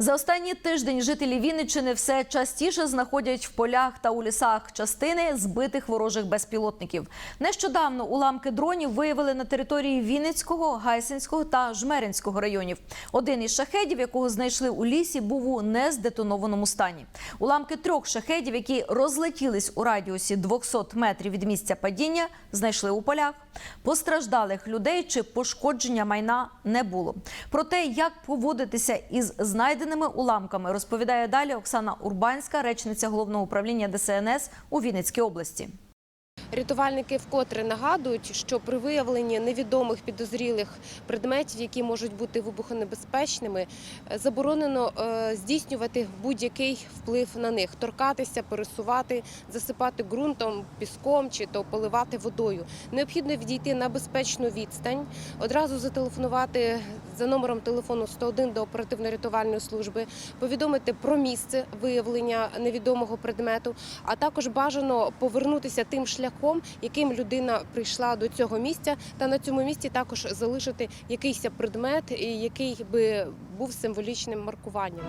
За останній тиждень жителі Вінниччини все частіше знаходять в полях та у лісах частини збитих ворожих безпілотників. Нещодавно уламки дронів виявили на території Вінницького, Гайсинського та Жмеринського районів. Один із шахедів, якого знайшли у лісі, був у нездетонованому стані. Уламки трьох шахедів, які розлетілись у радіусі 200 метрів від місця падіння, знайшли у полях. Постраждалих людей чи пошкодження майна не було. Про те, як поводитися із знайденими уламками, розповідає далі Оксана Урбанська, речниця головного управління ДСНС у Вінницькій області. Рятувальники вкотре нагадують, що при виявленні невідомих підозрілих предметів, які можуть бути вибухонебезпечними, заборонено е, здійснювати будь-який вплив на них, торкатися, пересувати, засипати ґрунтом, піском чи то поливати водою. Необхідно відійти на безпечну відстань, одразу зателефонувати за номером телефону 101 до оперативно-рятувальної служби, повідомити про місце виявлення невідомого предмету, а також бажано повернутися тим шляхом, яким людина прийшла до цього місця, та на цьому місці також залишити якийсь предмет, який би був символічним маркуванням.